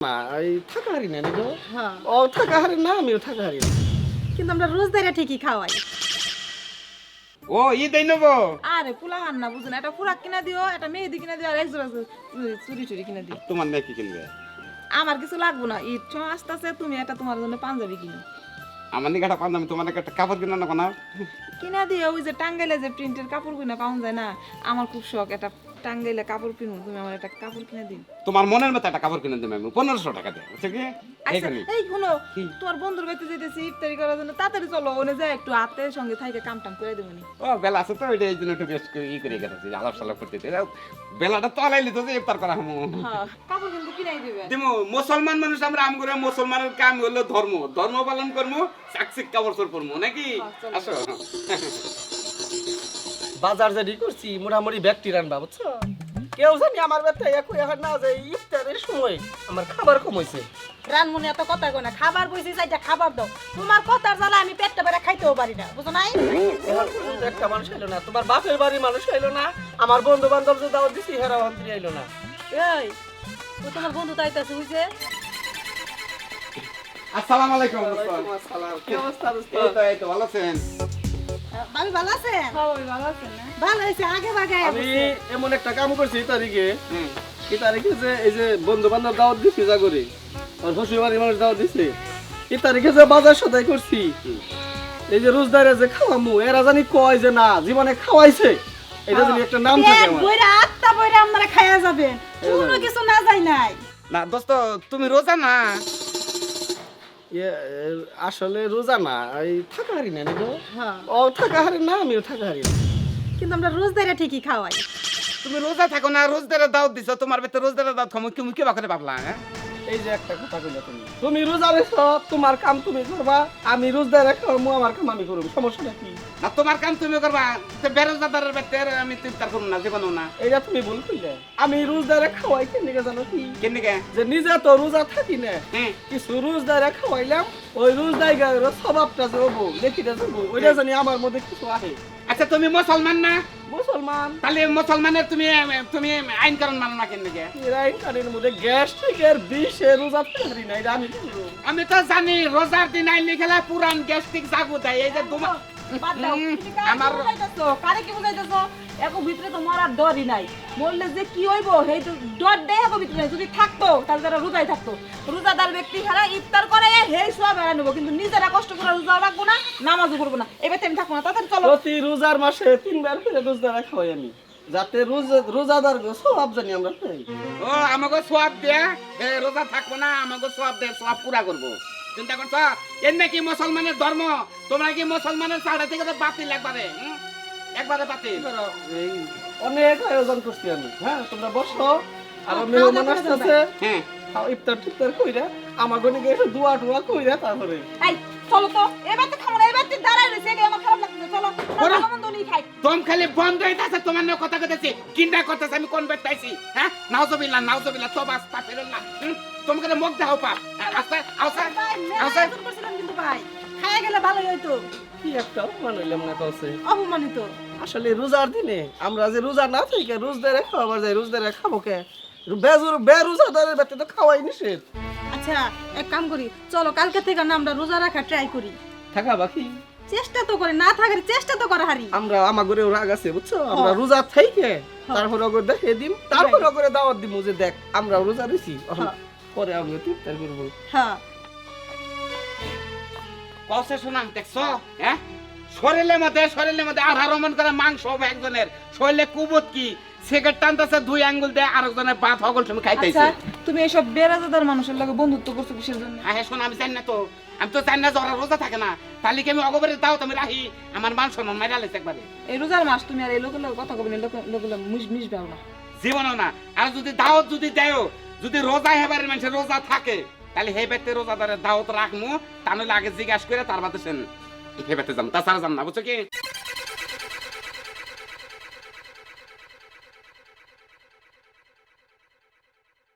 না এই থাকা হারি না নাকি হ্যাঁ। ও থাকা হারি না আমিও থাকা হারি না। কিন্তু আমরা রোজদারে ঠিকই খাওয়াই। ও ই দেই নেব আরে পোলা হান না বুঝুন একটা ফুরাক কিনা দিও একটা মেহেদি কিনা দিও আর এক জোড়া চুরি চুরি কিনা দিও। তোমার মেয়ে কি কিনবে? আমার কিছু লাগবো না। ঈদ সময় আসতেছে তুমি একটা তোমার জন্য পাঞ্জাবি কিনো। আমার নিকে একটা পাঞ্জাবি তোমার একটা কাপড় কিনা না কোনা? কিনা দিয়ে ওই যে টাঙ্গাইলে যে প্রিন্টের কাপড় কিনা পাওয়া যায় না আমার খুব শখ একটা টাঙ্গাইলে কাপড় কিনো তুমি আমার একটা কাপড় কিনে দিন। তোমার মনের মতো একটা কাপড় কিনে দেবে আমি। পনেরোশো টাকা দেয় বুঝছ কি? আচ্ছা এইখানে এই শুনো তোমার বন্ধুর বাড়িতে যেতেছি ইফতারি করার জন্য। তাড়াতাড়ি চলো ওনে যায় একটু হাতের সঙ্গে থাইকে কাম টাম করে দেবো ও বেলা আছে তো ওইটা এই জন্য একটু বেশ ই করে গেছে আলাপ সালাপ করতে বেলাটা তো আলাইলি তো ইফতার করা হামু হ্যাঁ কাপড় কিন্তু কিনাই দেবে দিমু মুসলমান মানুষ আমরা আম করে মুসলমানের কাম হলো ধর্ম। ধর্ম পালন করব চাকচিক কাপড় চোর পরবো নাকি? হ্যাঁ, আসো। বাজার যদি করছি মোটামুটি ব্যক্তি রান্না বুঝছ? কেউ জানি আমার ব্যথা একই এখন না যে ইফতারের সময় আমার খাবার কমেছে রানমুনি এত কথা কয় না খাবার বইছি চাইটা খাবার দাও। তোমার কথার জ্বালা আমি পেটটা বেড়ে খাইতেও পারি না বুঝো নাই? একটা মানুষ এলো না তোমার বাপের বাড়ি মানুষ এলো না আমার বন্ধু বান্ধব যে দাওয়াত দিছি হেরা অন্তরি এলো না। এই ও তোমার বন্ধু তাইতাছে বুঝছে আসসালামু আলাইকুম ওয়া আলাইকুম আসসালাম। কি অবস্থা দোস্ত? এই তো এই তো ভালো আছেন? ভাবি ভালো আছে ভালো আছে ভালো আগে ভাগে আমি এমন একটা কাম করছি এই তারিখে। এই তারিখে যে এই যে বন্ধু বান্ধব দাওয়াত দিছি যা করে। আর শ্বশুর বাড়ির মানুষ দাওয়াত দিছে। তারিখে যে বাজার সদাই করছি এই যে রোজদারে যে খাওয়ামু এরা জানি কয় যে না জীবনে খাওয়াইছে। এটা জানি একটা নাম থাকে আমার। বইরা আত্মা বইরা আপনারা খাইয়া যাবেন। কোনো কিছু না যাই নাই। না দোস্ত তুমি রোজা না আসলে রোজা না এই থাকাহারি না নাকি? হ্যাঁ। ও থাকাহারি না আমিও থাকাহারি না। কিন্তু আমরা রোজদারে ঠিকই খাওয়াই। তুমি রোজা থাকো না রোজদারে দাওয়াত দিছো তোমার ভেতরে রোজদারে দাওয়াত খামো তুমি কি বাকরে ভাবলা হ্যাঁ? এই যে একটা কথা কইলা তুমি। তুমি রোজা রেছো তোমার কাম তুমি করবা আমি রোজদারে খাওয়ামু আমার কাম আমি করব সমস্যাটা কি? না তোমার কাম তুমি করবা। তো বেরোজগাদারের ভেতরে আমি চিন্তা করব না জীবনও না। এইটা তুমি ভুল কইলে। আমি রোজদারে খাওয়াই কেন জানো কি? কেন যে নিজে তো রোজা থাকি না। হ্যাঁ। কিছু রোজদারে খাওয়াইলাম ওই রোজদার স্বভাবটা যে হব লেখিটা ওইটা জানি আমার মধ্যে কিছু আহে। আচ্ছা তুমি মুসলমান না? মুসলমান। তাহলে মুসলমানের তুমি তুমি আইন কারণ মানো না কেন গে? রাইন কানের মধ্যে গ্যাস্ট্রিকের বিষে রোজা থাকি না এটা আমি? আমি তো জানি রোজার দিন আইন লিখেলা পুরান গ্যাস্ট্রিক জাগু দেয়। এই যে তোমার বাদ দাও। হুম, তুমি আমার- বুঝাইতেছো? কারে কি বুঝাইতেছো? এগো ভিতরে তো মরার ডরই নাই। মরলে যে কি হইব? সেই তো ডর দেয় এগো ভিতরে যদি থাকতো তাহলে তারা রোজাই থাকতো। রোজাদার ব্যক্তি হারা ইফতার করে হে সব হারা নেব। কিন্তু নিজেরা কষ্ট করে রোজা রাখব না নামাজও করব না। এবার আমি থাকব না। তাড়াতাড়ি চলো। প্রতি রোজার মাসে তিনবার করে রোজদারে খাওয়াই আমি। যাতে রোজা রোজাদার সব জানি আমরা ও আমাকে সোয়াব দেয়া এ, রোজা থাকব না আমাকে সোয়াব দে সোয়াব পুরা করব। চিন্তা করছ? এর নাকি মুসলমানের ধর্ম? তোমরা কি মুসলমানের চাড়া থেকে তো বাতিল একবারে হুম? একবারে বাতিল। অনেক আয়োজন করছি আমি। হ্যাঁ তোমরা বসো। আর মেহমান আসতেছে। হ্যাঁ। ইফতার টিফতার কইরা আমার গনে গিয়ে একটু দোয়া টোয়া কইরা তারপরে। এই চলো তো। এবার তো খাব না এবার তো দাঁড়াই রয়েছে এটাই আমার খারাপ লাগছে চলো মন্দ খাই। দম খালি বন্ধ হয়ে আছে তোমার নিয়ে কথা কইতেছি। কিন্ডা করতেছে আমি কোন বেট পাইছি হ্যাঁ? নাউজবিল্লাহ নাউজবিল্লাহ তো বাস পাফিরুল্লাহ হুম? তোমাকে মুখ দাও পাপ। আস্তে আস্তে। মেলা আচ্ছা। করছিলাম কিন্তু ভাই খাইয়া গেলে ভালোই হইতো। কি একটা অপমান হইলাম না কাছে অপমানিত। আসলে রোজার দিনে আমরা যে রোজা না থেকে রোজদারে খাওয়াবার যাই রোজদারে খাব কে? বেজুর বেরোজাদারের ব্যক্তি তো খাওয়াই নিষেধ। আচ্ছা এক কাম করি চলো কালকে থেকে না আমরা রোজা রাখা ট্রাই করি। থাকা বাকি? চেষ্টা তো করে না থাকার চেষ্টা তো করা হারি। আমরা আমার ঘরে রাগ আছে বুঝছ? আমরা রোজা থাইকে তারপরে ওকে দেখে দিম তারপরে ওকে দাওয়াত দিমু যে দেখ আমরা রোজা রইছি। পরে আমরা করব। হ্যাঁ কসে শোনাম দেখছ? হ্যাঁ? শরীরের মধ্যে শরীরের মধ্যে আধার মন করে মাংস হবে একজনের। শরীরে কুবত কি? সিগারেট টানতেছে দুই আঙ্গুল দিয়ে আরেকজনের বাত হগল তুমি খাইতেছে আচ্ছা তুমি এসব বেরাজাদার মানুষের লগে বন্ধুত্ব করছ কিসের জন্য? হ্যাঁ হ্যাঁ শোন আমি জানি না তো। আমি তো জানি না যে রোজা থাকে না। তাহলে কি আমি অগবরের দাও তুমি রাহি আমার মান শোনো মাইরা লেছে একবারে। এই রোজার মাস তুমি আর এই লোকের লগে কথা কবে লোক লোক মিশবেও না জীবনও না। আর যদি দাও যদি দেও যদি রোজা হেবারের মানুষের রোজা থাকে তাহলে হে বেতে রোজাদারের দাওয়াত রাখমু, তা নইলে আগে জিজ্ঞাসা করে তার বাদে সেন। হে বেতে যাম তাছাড়া যাম না, বুঝছ কি?